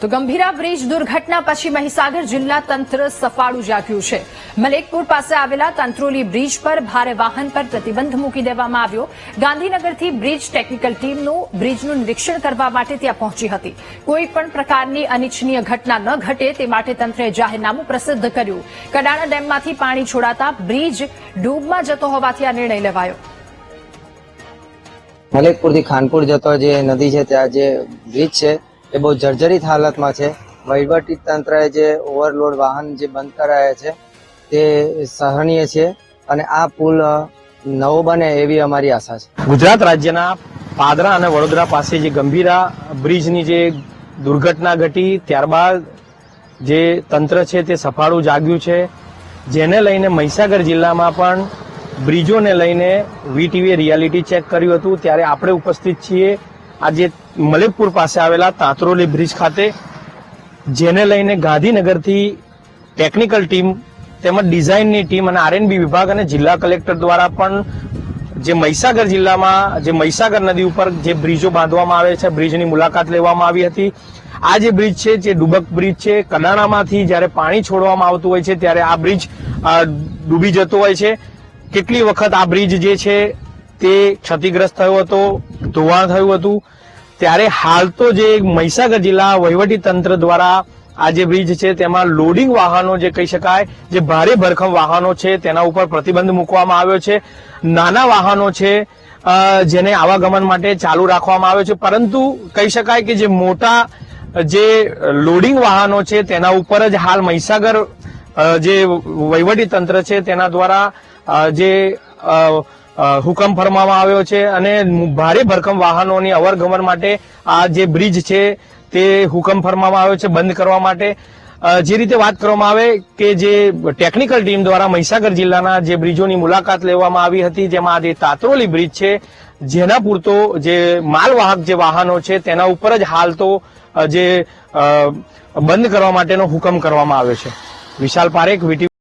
તો ગંભીરા બ્રિજ દુર્ઘટના પછી મહીસાગર જિલ્લા તંત્ર સફાળું જાગ્યું છે. મલેકપુર પાસે આવેલા તંત્રોલી બ્રિજ પર ભારે વાહન પર પ્રતિબંધ મૂકી દેવામાં આવ્યો. ગાંધીનગરથી બ્રિજ ટેકનિકલ ટીમનું બ્રિજનું નિરીક્ષણ કરવા માટે ત્યાં પહોંચી હતી. કોઈ પ્રકારની અનિચ્છનીય ઘટના ન ઘટે તે માટે તંત્રે જાહેરનામું પ્રસિદ્ધ કર્યું. કડાણા ડેમમાંથી પાણી છોડાતા બ્રિજ ડૂબમાં જતો હોવાથી આ નિર્ણય લેવાયો. મલેકપુરથી ખાનપુર જતો જે નદી છે, ત્યાં જે બ્રિજ છે એ બહુ જર્જરિત હાલતમાં છે. વહીવટી તંત્રએ જે ઓવરલોડ વાહન જે બંધ કરાયા છે, તે સહનીય છે અને આ પુલ નવો બને એવી અમારી આશા છે. ગુજરાત રાજ્યના પાદરા અને વડોદરા પાસે જે ગંભીરા બ્રિજની જે દુર્ઘટના ઘટી, ત્યારબાદ જે તંત્ર છે તે સફાળું જાગ્યું છે, જેને લઈને મહીસાગર જિલ્લામાં પણ બ્રિજોને લઈને વીટીવીએ રિયાલિટી ચેક કર્યું હતું. ત્યારે આપણે ઉપસ્થિત છીએ આજે મલેકપુર પાસે આવેલા તાંતરોલી બ્રિજ ખાતે, જેને લઈને ગાંધીનગરથી ટેકનિકલ ટીમ તેમજ ડિઝાઇનની ટીમ અને આરએનબી વિભાગ અને જિલ્લા કલેક્ટર દ્વારા પણ જે મહીસાગર જિલ્લામાં, જે મહીસાગર નદી ઉપર જે બ્રિજો બાંધવામાં આવે છે, બ્રિજની મુલાકાત લેવામાં આવી હતી. આ જે બ્રિજ છે, જે ડુબક બ્રિજ છે, કડાણામાંથી જ્યારે પાણી છોડવામાં આવતું હોય છે, ત્યારે આ બ્રિજ ડૂબી જતો હોય છે. કેટલી વખત આ બ્રિજ જે છે તે ક્ષતિગ્રસ્ત થયો હતો, ધોવાણ થયું હતું. ત્યારે હાલ તો જે મહીસાગર જિલ્લા વહીવટી તંત્ર દ્વારા આ જે બ્રિજ છે, તેમાં લોડિંગ વાહનો જે કહી શકાય, જે ભારે ભરખમ વાહનો છે, તેના ઉપર પ્રતિબંધ મૂકવામાં આવ્યો છે. નાના વાહનો છે જેને આવાગમન માટે ચાલુ રાખવામાં આવ્યો છે. પરંતુ કહી શકાય કે જે મોટા, જે લોડિંગ વાહનો છે, તેના ઉપર જ હાલ મહીસાગર જે વહીવટી તંત્ર છે, તેના દ્વારા જે હુકમ ફરમાવવામાં આવ્યો છે અને ભારે ભરકમ વાહનોની અવરગમન માટે આ જે બ્રિજ છે તે હુકમ ફરમાવવામાં આવ્યો છે બંધ કરવા માટે. જે રીતે વાત કરવામાં આવે કે જે ટેકનિકલ ટીમ દ્વારા મહીસાગર જિલ્લાના જે બ્રિજોની મુલાકાત લેવામાં આવી હતી, જેમાં આજે તાતરોલી બ્રિજ છે, જેના પૂરતો જે માલવાહક જે વાહનો છે તેના ઉપર જ હાલ તો જે બંધ કરવા માટેનો હુકમ કરવામાં આવ્યો છે. વિશાલ પારેખ વીટી